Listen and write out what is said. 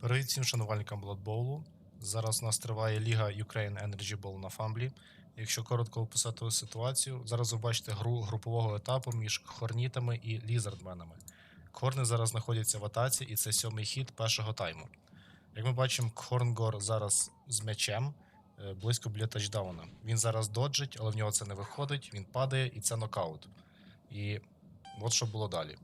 Привіт всім шанувальникам Blood Зараз у нас триває Ліга Ukraine Energy Bowl на Фамблі. Якщо коротко описати ситуацію, зараз ви бачите гру групового етапу між хорнітами і лізардменами. Хорни зараз знаходяться в атаці, і це сьомий хід першого тайму. Як ми бачимо, Хорнгор зараз з м'ячем е, близько біля тачдауна. Він зараз доджить, але в нього це не виходить, він падає, і це нокаут. І от що було далі.